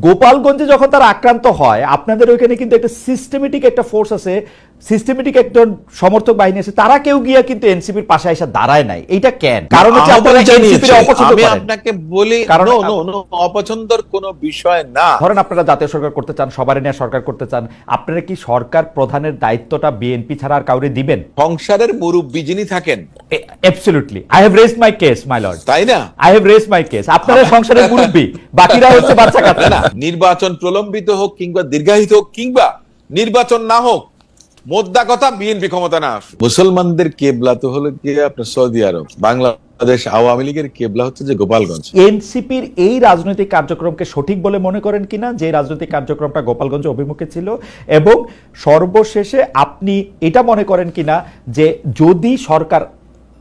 গোপালগঞ্জে যখন তারা আক্রান্ত হয় আপনাদের ওইখানে কিন্তু একটা সিস্টেমেটিক একটা ফোর্স আছে সিস্টেমেটিক একজন সমর্থক বাহিনী আছে তারা কেউ গিয়া কিন্তু এনসিপির পাশে এসে দাঁড়ায় নাই। এইটা কেন? কারণ হচ্ছে আমি আপনাকে বলি কারণ অপছন্দের কোনো বিষয় না। ধরেন আপনারা জাতীয় সরকার করতে চান সবার নিয়ে সরকার করতে চান আপনারা কি সরকার প্রধানের দায়িত্বটা বিএনপি ছাড়া আর কাউরে দিবেন? সংসারের মুরব্বী যিনি থাকেন। Absolutely I have raised my case my lord তাই না? I have raised my case আপনারা সংসারের মুরব্বী বাকিরা হচ্ছে বাচ্চা কাচ্চা। না নির্বাচন প্রলম্বিত হোক কিংবা দীর্ঘায়িত হোক কিংবা নির্বাচন না হোক মোদ্দা কথা বিএনপি ক্ষমতা না মুসলমানদের কেবলা তো হলো কি আপনার সৌদি আরব বাংলাদেশ আওয়ামী লীগের কেবলা হচ্ছে যে গোপালগঞ্জ। এনসিপির এই রাজনৈতিক কার্যক্রমকে সঠিক বলে মনে করেন কিনা যে রাজনৈতিক কার্যক্রমটা গোপালগঞ্জ অভিমুখে ছিল এবং সর্বশেষে আপনি এটা মনে করেন কিনা যে যদি সরকার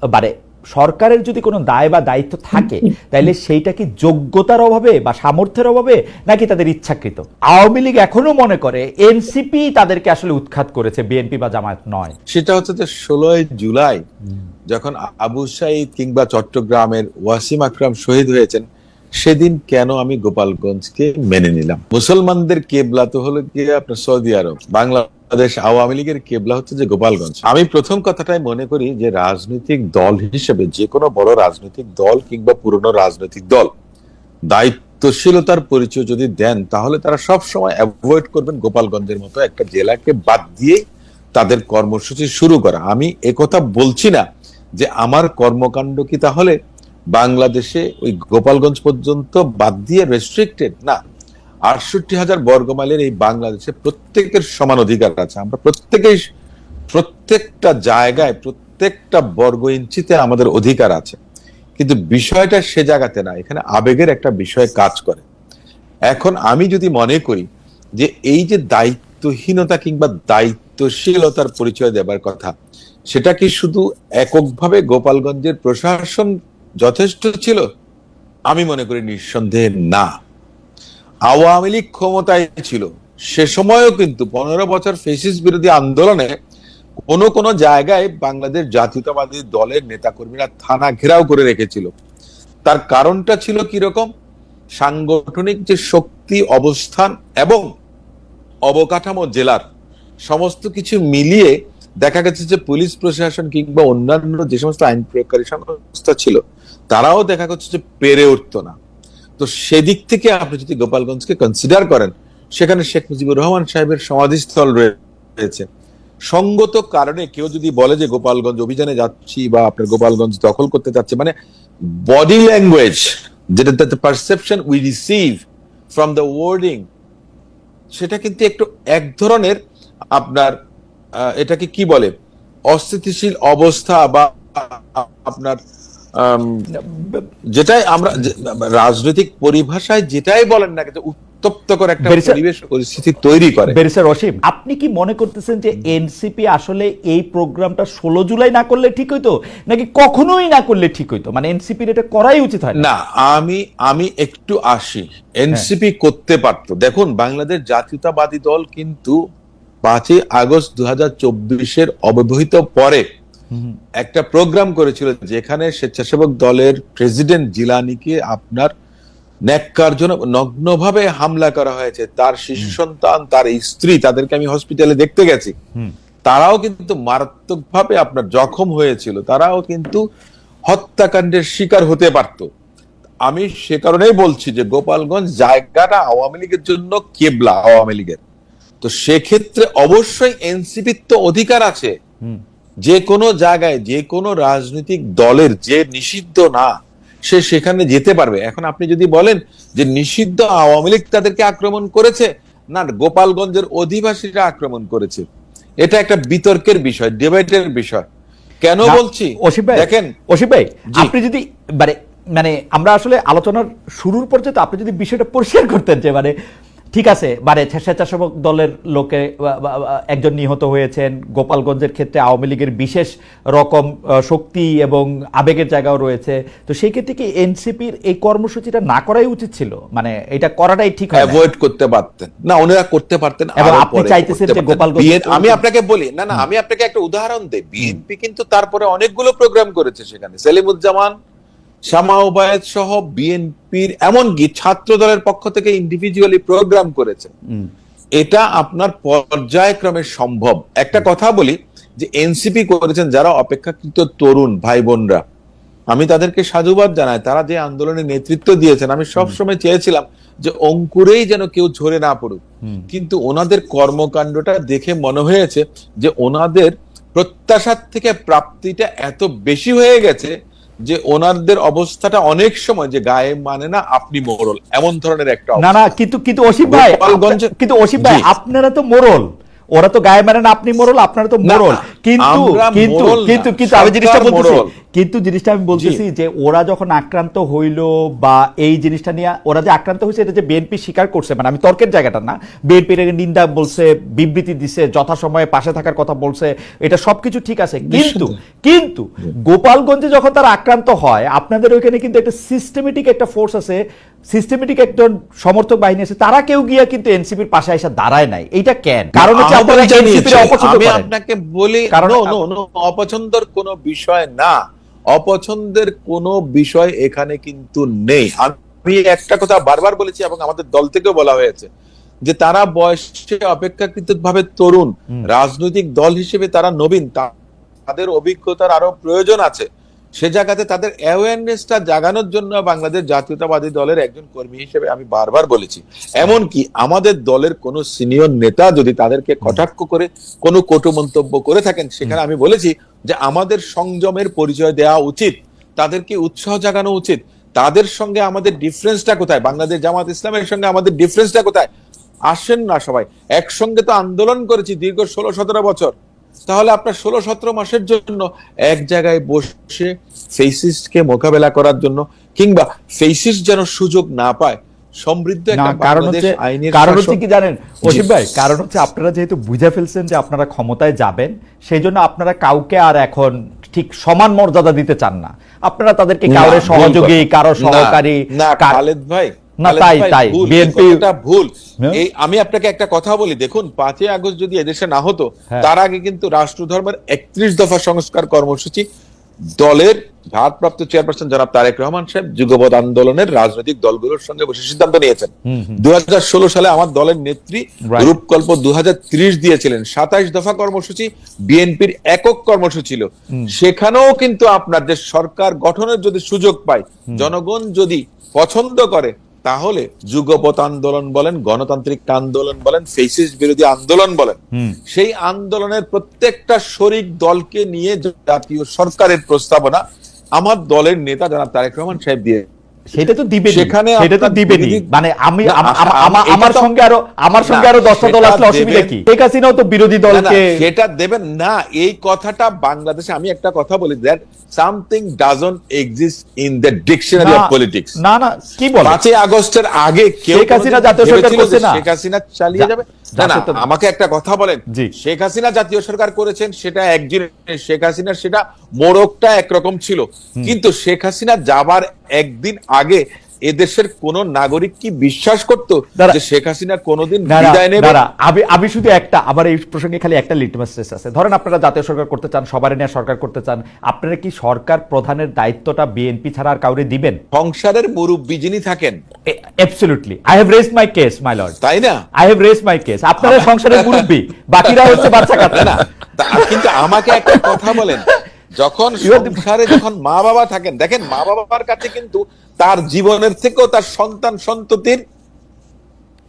মানে সরকারের যদি কোনো দায় বা দায়িত্ব থাকে তাহলে সেইটা কি যোগ্যতার অভাবে বা সামর্থ্যের অভাবে নাকি তাদের ইচ্ছাকৃত? আওয়ামী লীগ এখনও মনে করে এনসিপি তাদেরকে আসলে উৎখাত করেছে বিএনপি বা জামায়াত নয়। সেটা হচ্ছে যে ষোলোই জুলাই যখন আবু সাইদ কিংবা চট্টগ্রামের ওয়াসিম আকরাম শহীদ হয়েছেন সেদিন কেন আমি গোপালগঞ্জকে মেনে নিলাম? মুসলমানদের কেবলা তো হলো কি আপনার সৌদি আরব, বাংলাদেশ, আওয়ামী লীগের কেবলা হচ্ছে যে গোপালগঞ্জ। আমি প্রথম কথাটাই মনে করি যে রাজনৈতিক দল হিসেবে, যে কোনো বড় রাজনৈতিক দল কিংবা পুরনো রাজনৈতিক দল, দায়িত্বশীলতার পরিচয় যদি দেন, তাহলে তারা সব সময় অ্যাভয়েড করবেন গোপালগঞ্জের মতো একটা জেলাকে বাদ দিয়ে তাদের কর্মসূচি শুরু করা। আমি একথা বলছি না যে আমার কর্মকাণ্ড কি তাহলে বাংলাদেশে ওই গোপালগঞ্জ পর্যন্ত বাদ দিয়ে রেস্ট্রিক্টেড না। আটষট্টি হাজার বর্গমাইলের এই বাংলাদেশে প্রত্যেকের সমান অধিকার আছে। আমরা প্রত্যেকেই প্রত্যেকটা জায়গায়, প্রত্যেকটা বর্গ ইঞ্চিতে আমাদের অধিকার আছে। কিন্তু বিষয়টা সে জায়গাতে না। এখানে আবেগের একটা বিষয় কাজ করে। এখন আমি যদি মনে করি যে এই যে দায়িত্বহীনতা কিংবা দায়িত্বশীলতার পরিচয় দেবার কথা, সেটা কি শুধু এককভাবে গোপালগঞ্জের প্রশাসন যথেষ্ট ছিল? আমি মনে করি নিঃসন্দেহে না। আওয়ামী লীগ ক্ষমতায় ছিল। সে সময়ও কিন্তু পনেরো বছর ফেসিস বিরোধী আন্দোলনে কোনো কোনো জায়গায় বাংলাদেশ জাতীয়তাবাদী দলের নেতাকর্মীরা থানা ঘেরাও করে রেখেছিল। তার কারণটা ছিল কীরকম? সাংগঠনিক যে শক্তি, অবস্থান এবং অবকাঠামো জেলার সমস্ত কিছু মিলিয়ে দেখা গেছে যে পুলিশ প্রশাসন কিংবা অন্যান্য যে সমস্ত আইন প্রয়োগকারী সংস্থা ছিল তারাও দেখা করছে যে পেরে উঠতো না। তো সেদিক থেকে আপনি যদি গোপালগঞ্জকে কনসিডার করেন, সেখানে শেখ মুজিবুর রহমান সাহেবের সমাধিস্থল রয়েছে। সঙ্গত কারণে কেউ যদি বলে যে গোপালগঞ্জ অভিযানে যাচ্ছি বা আপনার গোপালগঞ্জ দখল করতে যাচ্ছে মানে বডি ল্যাঙ্গুয়েজ যেটা perception we receive from the wording সেটা কিন্তু একটু এক ধরনের আপনার এটাকে কি বলে? অস্থিতিশীল অবস্থা বা আপনার যেটাই আমরা রাজনৈতিক পরিভাষায় যেটাই বলেন না কিন্তু উত্তপ্তকর একটা পরিবেশ পরিস্থিতি তৈরি করে। বেরিসা রশিম আপনি কি মনে করতেছেন যে এনসিপি আসলে এই প্রোগ্রামটা ষোলো জুলাই না করলে ঠিক হইতো? নাকি কখনোই না করলে ঠিক হইতো? মানে এনসিপির এটা করাই উচিত হয় না। না আমি আমি একটু আসি। এনসিপি করতে পারতো। দেখুন বাংলাদেশ জাতীয়তাবাদী দল কিন্তু পাঁচই আগস্ট দু হাজার চব্বিশের অব্যবহিত পরে একটা প্রোগ্রাম করেছিল যেখানে স্বেচ্ছাসেবক দলের প্রেসিডেন্ট জিলানিকে আপনার ন্যাক্কারজনক নগ্নভাবে হামলা করা হয়েছে। তার শিশু সন্তান তার স্ত্রী তাদেরকে আমি হসপিটালে দেখতে গেছি। তারাও কিন্তু মারাত্মকভাবে আপনার জখম হয়েছিল। তারাও কিন্তু হত্যাকাণ্ডের শিকার হতে পারত। আমি সে কারণেই বলছি যে গোপালগঞ্জ জায়গাটা আওয়ামী লীগের জন্য কেবলা আওয়ামী লীগের। তো সেক্ষেত্রে অবশ্যই এনসিপির তো অধিকার আছে। যে কোনো জায়গায় যে কোনো রাজনৈতিক দলের যে নিষিদ্ধ না সে সেখানে যেতে পারবে। এখন আপনি যদি বলেন যে নিষিদ্ধ আওয়ামী লীগ তাদেরকে আক্রমণ করেছে না গোপালগঞ্জের অধিবাসীরা আক্রমণ করেছে। এটা একটা বিতর্কের বিষয় ডিবেটের বিষয়। কেন বলছি? অসিফ ভাই দেখেন। অসিফ ভাই আপনি যদি মানে মানে আমরা আসলে আলোচনার শুরুর পর্যন্ত আপনি যদি বিষয়টা পরিষ্কার করতেন যে মানে ঠিক আছে মানে স্বেচ্ছাসেবক দলের লোকে একজন নিহত হয়েছেন। গোপালগঞ্জের ক্ষেত্রে আওয়ামী লীগের বিশেষ রকম শক্তি এবং আবেগের জায়গাও রয়েছে। তো সেই ক্ষেত্রে কি এনসিপির এই কর্মসূচিটা না করাই উচিত ছিল? মানে এটা করাটাই ঠিক? অ্যাভয়েড করতে পারতেন। না ওনারা করতে পারতেন এবং আপনি চাইতেছেন যে গোপালগঞ্জ- আমি আপনাকে বলি না না আমি আপনাকে একটা উদাহরণ দেই। বিএনপি কিন্তু তারপরে অনেকগুলো প্রোগ্রাম করেছে সেখানে। সেলিমুজ্জামান শামা ওবায়দ সহ বিএনপির এমনকি ছাত্র দলের পক্ষ থেকে ইন্ডিভিজুয়ালি প্রোগ্রাম করেছে এটা আপনার পর্যায়ক্রমে সম্ভব। একটা কথা বলি যে এনসিপি করেছেন যারা অপেক্ষাকৃত তরুণ ভাই বোনরা আমি তাদেরকে সাধুবাদ জানাই। তারা যে আন্দোলনে নেতৃত্ব দিয়েছেন আমি সবসময় চেয়েছিলাম যে অঙ্কুরেই যেন কেউ ঝরে না পড়ুক। কিন্তু ওনাদের কর্মকাণ্ডটা দেখে মনে হয়েছে যে ওনাদের প্রত্যাশার থেকে প্রাপ্তিটা এত বেশি হয়ে গেছে যে ওনারদের অবস্থাটা অনেক সময় যে গায়ে মানে না আপনি মোরল। এমন ধরনের একটা না না কিন্তু কিন্তু অসীম ভাই কিন্তু অসীম ভাই আপনারা তো মোরল। ওরা তো গায়ে মানে না আপনি মোরল আপনারা তো মোরল। কিন্তু কিন্তু কিন্তু কিন্তু আমি জিনিসটা বলতেছি কিন্তু জিনিসটা আমি বলতেছি যে ওরা যখন আক্রান্ত হইল বা এই জিনিসটা নিয়ে ওরা যে আক্রান্ত হয়েছে এটা যে বিএনপি স্বীকার করছে মানে আমি তর্কের জায়গাটা না বিএনপি নিন্দা বলছে বিবৃতি দিছে যথাসময়ে পাশে থাকার কথা বলছে এটা সবকিছু ঠিক আছে। কিন্তু কিন্তু গোপালগঞ্জে যখন তারা আক্রান্ত হয় আপনাদের ওইখানে কিন্তু একটা সিস্টেমেটিক একটা ফোর্স আছে সিস্টেমেটিক একজন সমর্থক বাহিনী আছে তারা কেউ গিয়া কিন্তু এনসিপির পাশে এসে দাঁড়ায় নাই। এইটা কেন? কারণ হচ্ছে আপনারা। এনসিপির অপছন্দ আমি আপনাকে বলি কারণ- কারণ অপছন্দের কোনো বিষয় না। অপছন্দের কোনো বিষয় এখানে কিন্তু নেই। আমি একটা কথা বারবার বলেছি এবং আমাদের দল থেকেও বলা হয়েছে যে তারা বয়সে অপেক্ষাকৃত ভাবে তরুণ রাজনৈতিক দল হিসেবে তারা নবীন। তাদের অভিজ্ঞতার আরও প্রয়োজন আছে। সে জায়গাতে তাদের অ্যাওয়ারনেসটা জাগানোর জন্য বাংলাদেশ জাতীয়তাবাদী দলের একজন কর্মী হিসেবে আমি বারবার বলেছি। এমনকি আমাদের দলের কোন সিনিয়র নেতা যদি তাদেরকে কটাক্ষ করে কোনো কটু মন্তব্য করে থাকেন সেখানে আমি বলেছি যে আমাদের সংযমের পরিচয় দেওয়া উচিত তাদেরকে উৎসাহ জাগানো উচিত তাদের সঙ্গে আমাদের ডিফারেন্সটা কোথায় বাংলাদেশ জামাত ইসলামের সঙ্গে আমাদের ডিফারেন্সটা কোথায়? আসেন না সবাই একসঙ্গে তো আন্দোলন করেছি দীর্ঘ ষোলো সতেরো বছর। তাহলে আপনার ষোলো সতেরো মাসের জন্য এক জায়গায় বসে ফেসিস্টকে মোকাবেলা করার জন্য কিংবা ফেসিস্ট যেন সুযোগ না পায় সমৃদ্ধ কারণ হচ্ছে কারণ হচ্ছে কি জানেন অসীম ভাই কারণ হচ্ছে আপনারা যেহেতু বুঝে ফেলছেন যে আপনারা ক্ষমতায় যাবেন সেই জন্য আপনারা কাউকে আর এখন ঠিক সমান মর্যাদা দিতে চান না। আপনারা তাদেরকে কারোর সহযোগী কারও সহকারী খালেদ ভাই না, তাই, তাই। BNP কথাটা ভুল হ্যাঁ? এই আমি আপনাকে একটা কথা বলি দেখুন পাঁচই আগস্ট যদি এদেশে না হতো হ্যাঁ। তার আগে কিন্তু রাষ্ট্রধর্মের একত্রিশ দফা সংস্কার কর্মসূচি দলের ভারপ্রাপ্ত চেয়ারপারসন জনাব তারেক রহমান সাহেব যুগপৎ আন্দোলনের রাজনৈতিক দলগুলোর সঙ্গে বসে সিদ্ধান্ত নিয়েছেন। দু সালে আমার দলের নেত্রী. রূপকল্প দু হাজার ত্রিশ দিয়েছিলেন সাতাইশ দফা কর্মসূচি বিএনপির একক কর্মসূচি ছিল সেখানেও কিন্তু আপনার যে সরকার গঠনের যদি সুযোগ পায় জনগণ যদি পছন্দ করে তাহলে যুগপত আন্দোলন বলেন গণতান্ত্রিক আন্দোলন বলেন ফেসিস বিরোধী আন্দোলন বলেন সেই আন্দোলনের প্রত্যেকটা শরিক দলকে নিয়ে জাতীয় সরকারের প্রস্তাবনা আমার দলের নেতা জনাব তারেক রহমান সাহেব দিয়ে সেটা তো দিবেনি সেখানে সেটা তো বিরোধী- মানে আমি আমার সঙ্গে আরও আমার সঙ্গে আরও দশটা দল আসলে অসুবিধা কি? শেখ হাসিনাও তো বিরোধী দলকে সেটা দেবেন না। এই কথাটা বাংলাদেশে আমি একটা কথা বলি that something doesn't exist in the dictionary of politics না না কি বলে? পাঁচই আগস্টের আগে কেউ শেখ হাসিনা জাতীয় সরকার করছে না? শেখ হাসিনা চালিয়ে যাবে? না না আমাকে একটা কথা বলেন। জি। শেখ হাসিনা জাতীয় সরকার করেছেন সেটা একদিন শেখ হাসিনার সেটা মোড়কটা একরকম ছিল। কিন্তু শেখ হাসিনা যাবার একদিন আগে এদেশের কোন নাগরিক কি বিশ্বাস করতো যে শেখ হাসিনা কোনোদিন বিদায় নেবে? আমি আমি শুধু একটা আমার এই প্রসঙ্গে খালি একটা লিটমাস টেস্ট আছে। ধরেন আপনারা জাতীয় সরকার করতে চান সবার নিয়ে সরকার করতে চান আপনারা কি সরকার প্রধানের দায়িত্বটা বিএনপি ছাড়া আর কাউরে দিবেন? সংসারের মুরব্বী যিনি থাকেন। Absolutely I have raised my case my lord তাই না? I have raised my case আপনারা সংসারের মুরব্বী বাকিরা হচ্ছে বাচ্চা কাচ্চা। না কিন্তু আমাকে একটা কথা বলেন। যখন সংসারে যখন মা বাবা থাকেন দেখেন মা বাবার কাছে কিন্তু তার জীবনের থেকেও তার সন্তান সন্ততির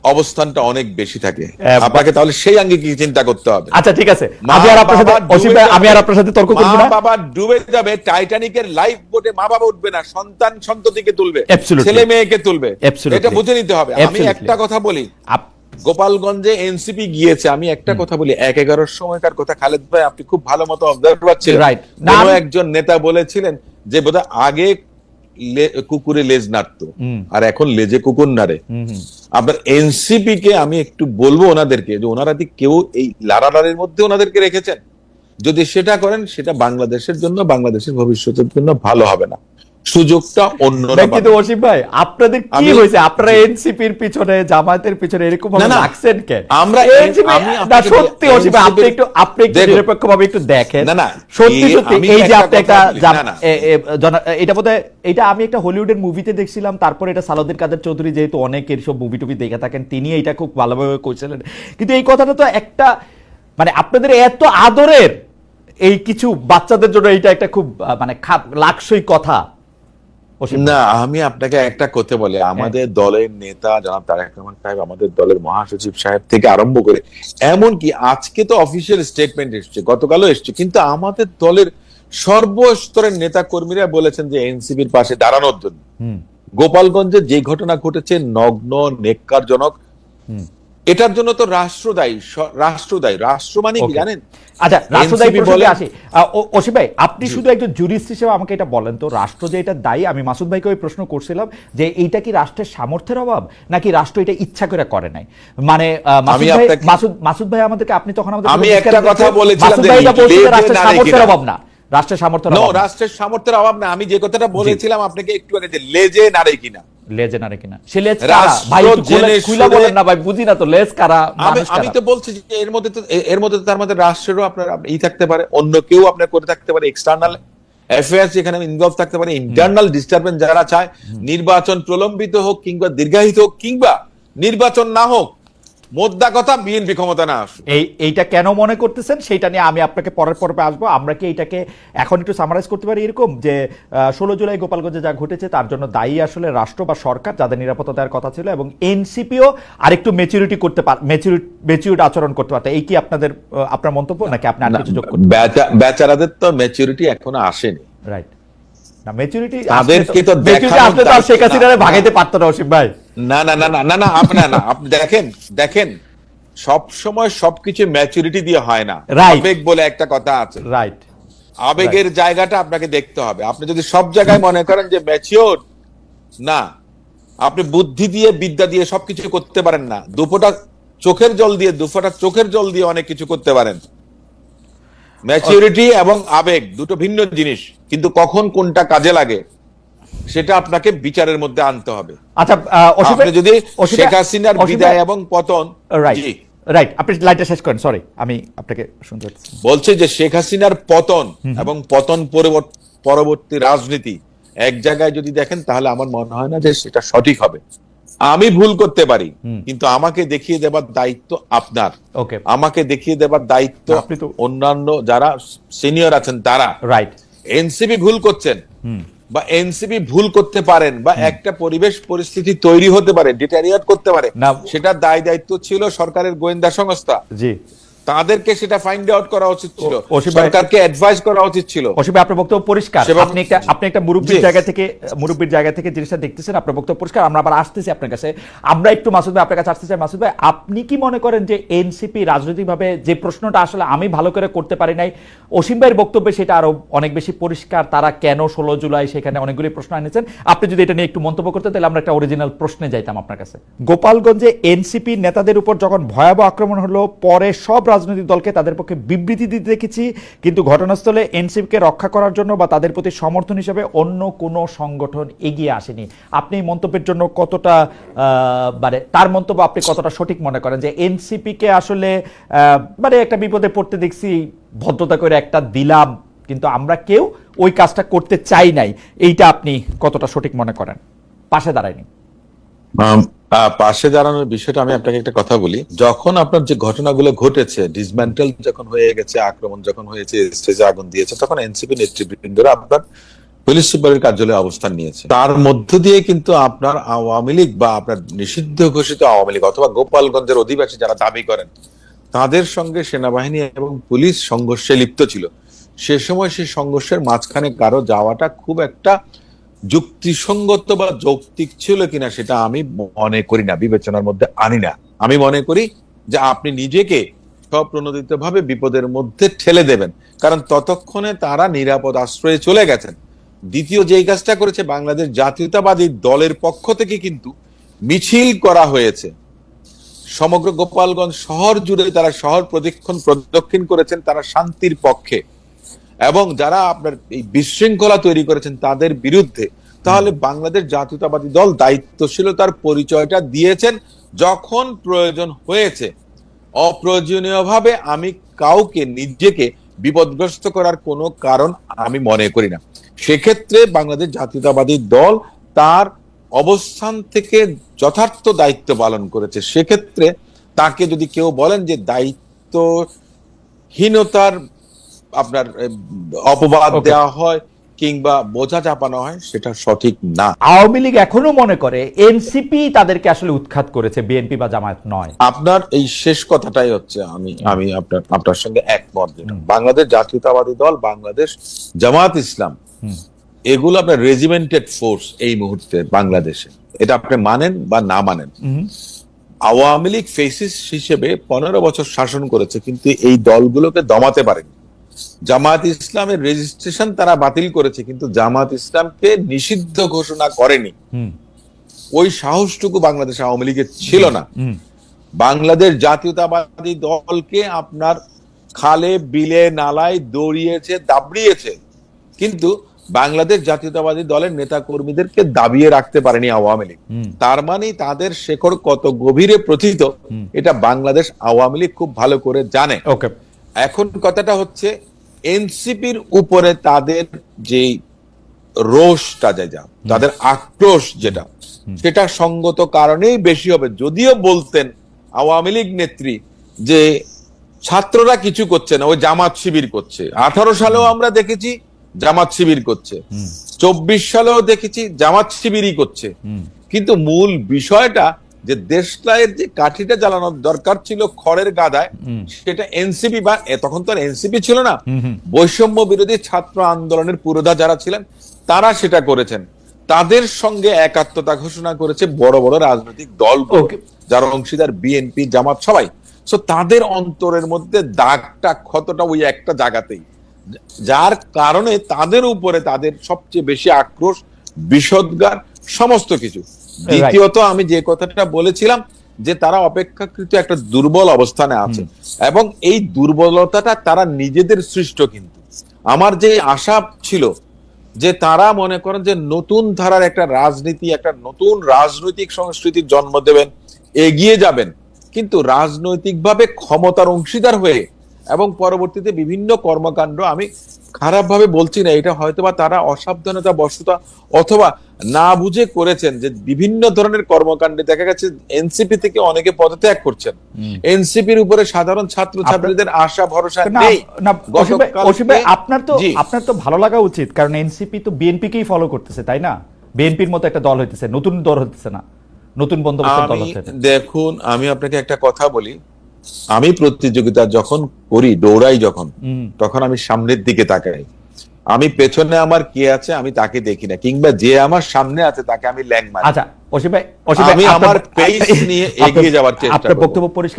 অবস্থানটা অনেক বেশি থাকে। আপনাকে তাহলে সেই আঙ্গে কি চিন্তা করতে হবে? আচ্ছা ঠিক আছে। আমি আর আপনার সাথে অসীম আমি আর আপনার সাথে তর্ক করব মা না। বাবা ডুবে যাবে টাইটানিকের লাইফ বোটে মা বাবা উঠবে না সন্তান সন্ততিকে তুলবে ছেলে মেয়েকে তুলবে। এটা বুঝে নিতে হবে। আমি একটা কথা বলি। গোপালগঞ্জে এনসিপি গিয়েছে। আমি একটা কথা বলি এক এগারোর সময়কার কথা। খালেদ ভাই আপনি খুব ভালো মতো অবজার্ভ করছিলেন। Right. না, কোন আমি- একজন নেতা বলেছিলেন যে বোধহয় আগে কুকুরে লেজ নাড়তো আর এখন লেজে কুকুর নাড়ে। আপনার এনসিপি কে আমি একটু বলব ওনাদেরকে যে ওনারা কি কেউ এই লারালারের মধ্যে ওনাদেরকে রেখেছেন? যদি সেটা করেন সেটা বাংলাদেশের জন্য বাংলাদেশের ভবিষ্যতের জন্য ভালো হবে না। সুযোগটা অন্যরা। কিন্তু অসীম ভাই আপনাদের কি হয়েছে আপনারা এনসিপির পিছনে জামায়াতের পিছনে এরকম ভাবে। লাগছেন কেন আমরা না সত্যি অসীম ভাই, আপনি একটু আপনি একটু। নিরপেক্ষভাবে একটু দেখেন না, না, সত্যি সত্যি এই যে আপনি একটা এটা বোধহয় এটা আমি একটা হলিউডের মুভিতে দেখছিলাম তারপর এটা সালাউদ্দিন কাদের চৌধুরী যেহেতু অনেক এরসব মুভি টুভি দেখে থাকেন তিনি এটা খুব ভালোভাবে কইছিলেন কিন্তু এই কথাটা তো একটা মানে আপনাদের এত আদরের এই কিছু বাচ্চাদের জন্য এটা একটা খুব মানে লাকসই কথা। না আমি আপনাকে একটা কথা বলি। আমাদের দলের নেতা জনাব তারেক রহমান সাহেব আমাদের দলের মহাসচিব সাহেব থেকে আরম্ভ করে এমনকি আজকে তো অফিসিয়াল স্টেটমেন্ট এসছে গতকালও এসছে কিন্তু আমাদের দলের সর্বস্তরের নেতা কর্মীরা বলেছেন যে এনসিপির পাশে দাঁড়ানোর জন্য। গোপালগঞ্জে যে ঘটনা ঘটেছে নগ্ন নেককারজনক হুম। এটার জন্য তো রাষ্ট্র দায়ী রাষ্ট্র মানে কি জানেন? আচ্ছা রাষ্ট্রদায়ী প্রসঙ্গে আসি। অসীম ভাই আপনি শুধু একজন জুরিস্ট হিসেবে আমাকে এটা বলেন তো রাষ্ট্র যে এটা দায়ী আমি মাসুদ ভাইকে ওই প্রশ্ন করছিলাম যে এইটা কি রাষ্ট্রের সামর্থ্যের অভাব নাকি রাষ্ট্র এটা ইচ্ছা করে করে নাই? মানে মাসুদ মাসুদ ভাই আমাদেরকে আপনি তখন আমাদের আমি একটা কথা বলেছিলাম যে রাষ্ট্রের সামর্থ্যের অভাব না রাষ্ট্রের সামর্থ্যের অভাব না। রাষ্ট্রের সামর্থ্যের অভাব না। আমি যে কথাটা বলেছিলাম আপনাকে একটু আগে যে লেজে নাড়ে কিনা লেজে নারে কিনা? সে লেজ কারা? ভাই বলেন না ভাই বুঝি না তো লেজ কারা আমি? তো বলছি যে এর মধ্যে তো এর মধ্যে তার মধ্যে রাষ্ট্রেরও আপনার ই থাকতে পারে অন্য কেউ আপনার করে থাকতে পারে এক্সটার্নাল অ্যাফেয়ার্স যেখানে ইনভলভ থাকতে পারে ইন্টারনাল ডিস্টারবেন্স যারা চায় নির্বাচন প্রলম্বিত হোক কিংবা দীর্ঘায়িত হোক কিংবা নির্বাচন না হোক মোদ্দা কথা বিএনপি ক্ষমতা না আসুক। এই এইটা কেন মনে করতেছেন? সেটা নিয়ে আমি আপনাকে পরের পর্বে আসব। আমরা কি এটাকে এখন একটু সামারাইজ করতে পারি এরকম? যে ষোলো জুলাই গোপালগঞ্জে যা ঘটেছে তার জন্য দায়ী আসলে রাষ্ট্র বা সরকার যাদের নিরাপত্তা দেওয়ার কথা ছিল এবং এনসিপিও আরেকটু মেচুরিটি করতে পার মেচুরিটি আচরণ করতে পারত। এই কি আপনাদের আপনার মন্তব্য নাকি আপনি আর কিছু যোগ করতে বেচারাদের তো ম্যাচুরিটি এখনও আসেনি। রাইট না মেচুরিটি তাদেরকে তো মেচুরিটি দেখানোর আসলে তো শেখ হাসিনারে ভাগাইতে পারতো না অসীম ভাই। না না না না না না আপনি না আপনি দেখেন দেখেন সব সময় সবকিছু ম্যাচুরিটি দিয়ে হয় না। আবেগ বলে একটা কথা আছে। রাইট আবেগের জায়গাটা আপনাকে দেখতে হবে। আপনি যদি সব জায়গায় মনে করেন যে ম্যাচিওর না। আপনি বুদ্ধি দিয়ে বিদ্যা দিয়ে সবকিছু করতে পারেন না। দুপোটা চোখের জল দিয়ে দুফোটা চোখের জল দিয়ে অনেক কিছু করতে পারেন। ম্যাচিউরিটি এবং আবেগ দুটো ভিন্ন জিনিস। কিন্তু কখন কোনটা কাজে লাগে? সেটা আপনাকে বিচারের মধ্যে আনতে হবে। আচ্ছা আপনি যদি শেখ হাসিনার বিদায় এবং পতন রাইট রাইট আপনি লাইনটা শেষ করেন সরি আমি আপনাকে শুনতে বলছে যে শেখ হাসিনার পতন এবং পতন পরবর্তী রাজনীতি এক জায়গায় যদি দেখেন তাহলে আমার মনে হয় না যে সেটা সঠিক হবে। আমি ভুল করতে পারি কিন্তু আমাকে দেখিয়ে দেবার দায়িত্ব আপনার। ওকে আমাকে দেখিয়ে দেবার দায়িত্ব আপনি তো- অন্যান্য যারা সিনিয়র আছেন তারা। রাইট এনসিপি ভুল করছেন। বা এনসিপি ভুল করতে পারেন বা একটা পরিবেশ পরিস্থিতি তৈরি হতে পারে ডিটারিয়েট করতে পারে না। সেটা দায় দায়িত্ব ছিল সরকারের গোয়েন্দা সংস্থা জি তাদেরকে সেটা ফাইন্ড আউট করা উচিত ছিল। সরকারকে অ্যাডভাইস করা উচিত ছিল। অসীম ভাই, আপনার বক্তব্য পরিষ্কার? আপনি একটা আপনি একটা মুরব্বীর জায়গা থেকে মুরব্বীর জায়গা থেকে জিনিসটা দেখতেছেন আপনার বক্তব্য পরিষ্কার। আমরা আবার আসতেছি আপনার কাছে। আমরা একটু মাসুদ ভাই আপনার কাছে আসতে চাই মাসুদ ভাই আপনি কি মনে করেন যে এনসিপি রাজনৈতিকভাবে যে প্রশ্নটা আসলে আমি ভালো করে করতে পারি নাই অসীম ভাইয়ের বক্তব্যে সেটা আরও অনেক বেশি পরিষ্কার। তারা কেন ষোলো জুলাই সেখানে অনেকগুলি প্রশ্ন আনেছেন আপনি যদি এটা নিয়ে একটু মন্তব্য করতেন তাহলে আমরা একটা অরিজিনাল প্রশ্নে যাইতাম আপনার কাছে। গোপালগঞ্জে এনসিপি নেতাদের উপর যখন ভয়াবহ আক্রমণ হলো পরে সব রাজনৈতিক দলকে তাদের পক্ষে বিবৃতি দিতে দেখেছি, কিন্তু ঘটনাস্থলে এনসিপিকে রক্ষা করার জন্য বা তাদের প্রতি সমর্থন হিসেবে অন্য কোনো সংগঠন এগিয়ে আসেনি। আপনি এই মন্তব্যের জন্য কতটা মানে তার মন্তব্য আপনি কতটা সঠিক মনে করেন যে এনসিপিকে আসলে মানে একটা বিপদে পড়তে দেখছি, ভদ্রতা করে একটা দিলাম, কিন্তু আমরা কেউ ওই কাজটা করতে চাই নাই, এইটা আপনি কতটা সঠিক মনে করেন? পাশে দাঁড়ায়নি। পাশে দাঁড়ানোর বিষয়টা আমি আপনাকে একটা কথা বলি। যখন আপনার যে ঘটনাগুলো ঘটেছে ডিসম্যান্টেল যখন হয়ে গেছে, আক্রমণ যখন হয়েছে স্টেজে আগুন দিয়েছে, তখন এনসিপি নেতৃবৃন্দরা আপনার পুলিশ সুপারের কার্যালয়ে অবস্থান নিয়েছে। তার মধ্য দিয়ে কিন্তু আপনার আওয়ামী লীগ বা আপনার নিষিদ্ধ ঘোষিত আওয়ামী লীগ অথবা গোপালগঞ্জের অধিবাসী যারা দাবি করেন, তাদের সঙ্গে সেনাবাহিনী এবং পুলিশ সংঘর্ষে লিপ্ত ছিল। সে সময় সেই সংঘর্ষের মাঝখানে কারও যাওয়াটা খুব একটা যুক্তিসঙ্গত বা যৌক্তিক ছিল কিনা সেটা আমি মনে করি না, বিবেচনার মধ্যে আনি না। আমি মনে করি যে আপনি নিজেকে স্বপ্রণোদিত ভাবে বিপদের মধ্যে ঠেলে দেবেন, কারণ ততক্ষণে তারা নিরাপদ আশ্রয়ে চলে গেছেন। দ্বিতীয় যেই কাজটা করেছে, বাংলাদেশ জাতীয়তাবাদী দলের পক্ষ থেকে কিন্তু মিছিল করা হয়েছে। সমগ্র গোপালগঞ্জ শহর জুড়ে তারা শহর প্রদক্ষিণ প্রদক্ষিণ করেছেন, তারা শান্তির পক্ষে। এবং যারা আপনার এই বিশৃঙ্খলা তৈরি করেছেন তাদের বিরুদ্ধে তাহলে বাংলাদেশ জাতীয়তাবাদী দল দায়িত্বশীলতার পরিচয়টা দিয়েছেন যখন প্রয়োজন হয়েছে। অপ্রয়োজনীয়ভাবে আমি কাউকে নিজেকে বিপদগ্রস্ত করার কোনো কারণ আমি মনে করি না। সেক্ষেত্রে বাংলাদেশ জাতীয়তাবাদী দল তার অবস্থান থেকে যথার্থ দায়িত্ব পালন করেছে। সেক্ষেত্রে তাকে যদি কেউ বলেন যে দায়িত্বহীনতার আপনার অপবাদ দেওয়া হয় কিংবা বোঝা চাপানো হয় সেটা সঠিক না। আওয়ামী লীগ এখনও মনে করে এনসিপি তাদেরকে আসলে উৎখাত করেছে বিএনপি বা জামায়াত নয়। আপনার এই শেষ কথাটাই হচ্ছে আমি আমি আপনার আপনার সঙ্গে একমত। বাংলাদেশ জাতীয়তাবাদী দল বাংলাদেশ জামাত ইসলাম এগুলো আপনার রেজিমেন্টেড ফোর্স এই মুহূর্তে বাংলাদেশে। এটা আপনি মানেন বা না মানেন। আওয়ামী লীগ ফেসিস হিসেবে পনেরো বছর শাসন করেছে কিন্তু এই দলগুলোকে দমাতে পারেনি। জামাত ইসলামের রেজিস্ট্রেশন তারা বাতিল করেছে কিন্তু জামাত ইসলামকে নিষিদ্ধ ঘোষণা করেনি। ওই সাহসটুকু বাংলাদেশ আওয়ামী লীগের ছিল না। বাংলাদেশ জাতীয়তাবাদী দলকে আপনার খালে বিলে নালায় দৌড়িয়েছে দাবড়িয়েছে। কিন্তু বাংলাদেশ জাতীয়তাবাদী দলের নেতা কর্মীদেরকে দাবিয়ে রাখতে পারেনি আওয়ামী লীগ। তার মানে তাদের শেকড় কত গভীরে প্রথিত এটা বাংলাদেশ আওয়ামী লীগ খুব ভালো করে জানে। ওকে। এখন কথাটা হচ্ছে এনসিপির উপরে তাদের যে রোষটা যা তাদের আক্রোশ যেটা সেটা সঙ্গত কারণেই বেশি হবে। যদিও বলতেন আওয়ামী লীগ নেত্রী যে ছাত্ররা কিছু করছে না ওই জামাত শিবির করছে। আঠারো সালেও আমরা দেখেছি জামাত শিবির করছে। চব্বিশ সালেও দেখেছি জামাত শিবিরই করছে। কিন্তু মূল বিষয়টা যে দেশলাইয়ের যে কাঠিটা জ্বালানোর দরকার ছিল খড়ের গাদায় সেটা এনসিপি বা তখন তো আর এনসিপি ছিল না। বৈষম্য বিরোধী ছাত্র আন্দোলনের পুরোধা যারা ছিলেন তারা সেটা করেছেন। তাদের সঙ্গে একাত্মতা ঘোষণা করেছে বড় বড় রাজনৈতিক দল. যারা অংশীদার বিএনপি জামাত সবাই। সো তাদের অন্তরের মধ্যে দাগটা ক্ষতটা ওই একটা জায়গাতেই। যার কারণে তাদের উপরে তাদের সবচেয়ে বেশি আক্রোশ বিষদগার সমস্ত কিছু। দ্বিতীয়ত আমি যে কথাটা বলেছিলাম যে তারা অপেক্ষাকৃত একটা দুর্বল অবস্থানে আছে। এবং এই দুর্বলতাটা তারা নিজেদের সৃষ্ট কিন্তু। আমার যে আশা ছিল যে তারা মনে করেন যে নতুন ধারার একটা রাজনীতি একটা নতুন রাজনৈতিক সংস্কৃতির জন্ম দেবেন এগিয়ে যাবেন। কিন্তু রাজনৈতিকভাবে ক্ষমতার অংশীদার হয়ে এবং পরবর্তীতে বিভিন্ন কর্মকাণ্ড আমি খারাপভাবে বলছি না এটা হয়তোবা তারা অসাবধানতা বশতা অথবা না বুঝে করেছেন যে বিভিন্ন ধরনের কর্মকাণ্ডে দেখা গেছে এনসিপি থেকে অনেকে পদত্যাগ করছেন। এনসিপির উপরে সাধারণ ছাত্র ছাত্রীদের আশা ভরসা নেই। আপনার তো আপনার তো ভালো লাগা উচিত কারণ এনসিপি তো বিএনপিকেই ফলো করতেছে তাই না? বিএনপির মতো একটা দল হইতেছে নতুন দল হইতেছে না নতুন বন্দোবস্তের দল হচ্ছে দেখুন আমি আপনাকে একটা কথা বলি। আমি প্রতিযোগিতা যখন করি দৌড়াই যখন তখন আমি সামনের দিকে তাকাই। আমি পেছনে আমার কে আছে আমি তাকে দেখি না কিংবা যে আমার সামনে আছে তাকে আমি ল্যাং মারি। আচ্ছা অসীম ভাই অসীম ভাই আমি আমার পেস নিয়ে এগিয়ে যাওয়ার চেষ্টা আপনার বক্তব্য পরিষ্কার